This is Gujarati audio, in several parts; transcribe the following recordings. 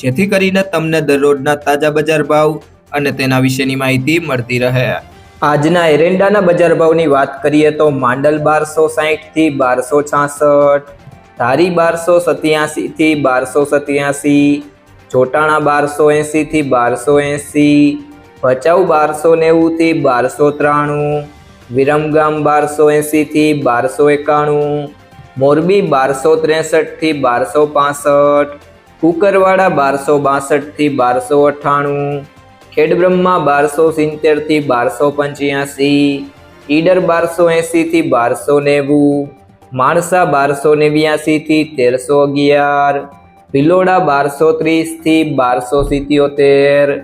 જેથી કરીને તમને દરરોજના તાજા બજાર ભાવ અને તેના વિશેની માહિતી મળતી રહે. આજના એરંડાના બજાર ભાવની વાત કરીએ તો માંડલ બારસો સાહીઠથી બારસો છાસઠ, ધારી બારસો સત્યાસીથી બારસો સત્યાસી, ચોટાણા બારસો એંસીથી બારસો એંસી, ભચાઉ બારસો નેવુંથી બારસો ત્રાણું, વિરમગામ બારસો એંસીથી બારસો એકાણું, મોરબી બારસો ત્રેસઠથી બારસો પાસઠ કુકરવાડા બારસો બાસઠથી બારસો અઠ્ઠાણું, ખેડબ્રહ્મા બારસો સિત્તેરથી બારસો પંચ્યાસી, ઈડર બારસો એંસીથી બારસો નેવું, માણસા બારસો નેવ્યાસીથી તેરસો અગિયાર, ભિલોડા બારસો ત્રીસથી બારસો સિત્યોતેર,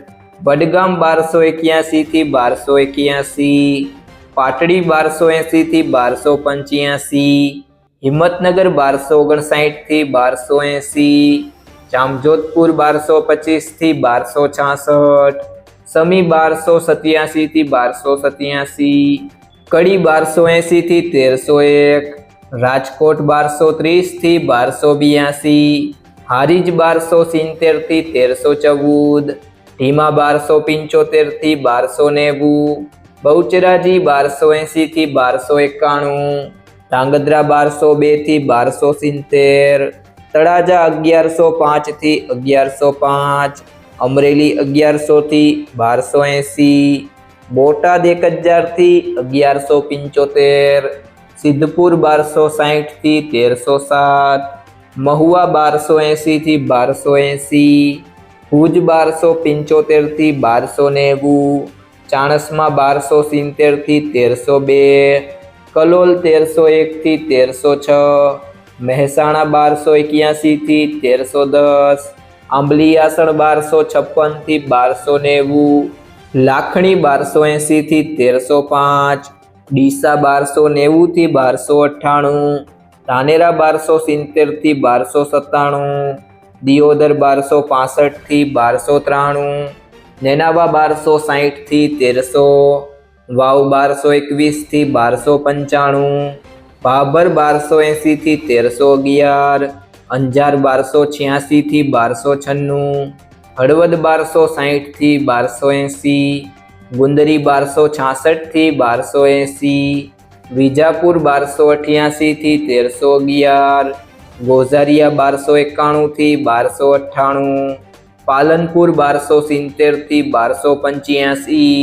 વડગામ બારસો એક્યાસીથી બારસો એક્યાસી, પાટડી બારસો એંસીથી બારસો પંચ્યાસી, હિંમતનગર બારસો ઓગણસાઠથી બારસો એંસી જામજોધપુર બારસો પચીસથી બારસો છાસઠ, સમી બારસો સત્યાસી થી બારસો સત્યાસી, કડી બારસો એંસી થી તેરસો એક, રાજકોટ બારસો ત્રીસથી બારસો બ્યાસી, હારીજ બારસો સિત્તેરથી તેરસો ચૌદ, ઢીમા બારસો પંચોતેરથી બારસો નેવું, બહુચરાજી બારસો એંસી થી બારસો એકાણું, ધાંગધ્રા બારસો બેથી બારસો સિત્તેર તળાજા અગિયારસો પાંચથી અગિયારસો પાંચ, અમરેલી અગિયારસોથી બારસો એંસી, બોટાદ એક હજારથી અગિયારસો પંચોતેર, સિદ્ધપુર બારસો સાહીઠથી તેરસો સાત, મહુવા બારસો એંસીથી બારસો એંસી, ભુજ બારસો પંચોતેરથી બારસો નેવું, ચાણસમાં બારસો સિત્તેરથી તેરસો બે, કલોલ તેરસો એકથી તેરસો છ મહેસાણા બારસો એક્યાસી થી તેરસો દસ આંબલીયાસણ બારસો છપ્પનથી બારસો નેવું, લાખણી બારસો એંસીથી તેરસો પાંચ, ડીસા બારસો નેવું થી બારસો અઠ્ઠાણું, ધાનેરા બારસો સિત્તેરથી બારસો સત્તાણું, દિયોદર બારસો પાસઠથી બારસો ત્રાણું, નેનાવા બારસો સાહીઠથી તેરસો, વાવ બારસો એકવીસથી બારસો પંચાણું ભાભર બારસો એંસીથી તેરસો અગિયાર, અંજાર બારસો છ્યાસીથી બારસો છન્નું, હળવદ બારસો સાહીઠથી બારસો એંસી ગુંદરી બારસો છાસઠથી બારસો એંસી વિજાપુર બારસો અઠ્યાસીથી તેરસો અગિયાર, ગોઝારિયા બારસો એકાણુંથી બારસો અઠ્ઠાણું, પાલનપુર બારસો સિત્તેરથી બારસો પંચ્યાસી,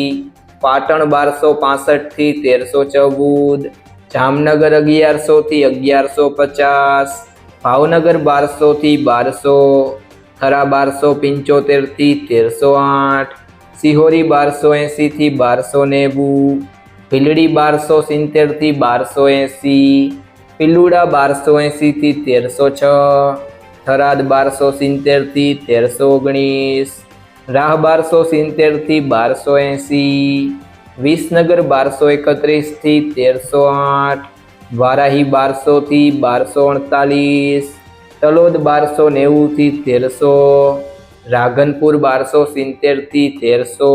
પાટણ બારસો પાસઠથી તેરસો ચૌદ જામનગર અગિયારસો થી અગિયારસો પચાસ, ભાવનગર બારસો થી બારસો, થરા બારસો પંચોતેરથી તેરસો આઠ, સિહોરી બારસો એંસી થી બારસો નેવું, ભીલડી બારસો સિત્તેરથી બારસો એંસી, પિલુડા બારસો એંસી થી તેરસો છ, થરાદ બારસો સિત્તેરથી તેરસો ઓગણીસ, રાહ બારસો સિત્તેરથી બારસો એંસી વિસનગર બારસો એકત્રીસથી તેરસો આઠ, વારાહી બારસો થી બારસો અડતાલીસ, તલોદ બારસો નેવું થી તેરસો રાધનપુર બારસો સિત્તેરથી તેરસો.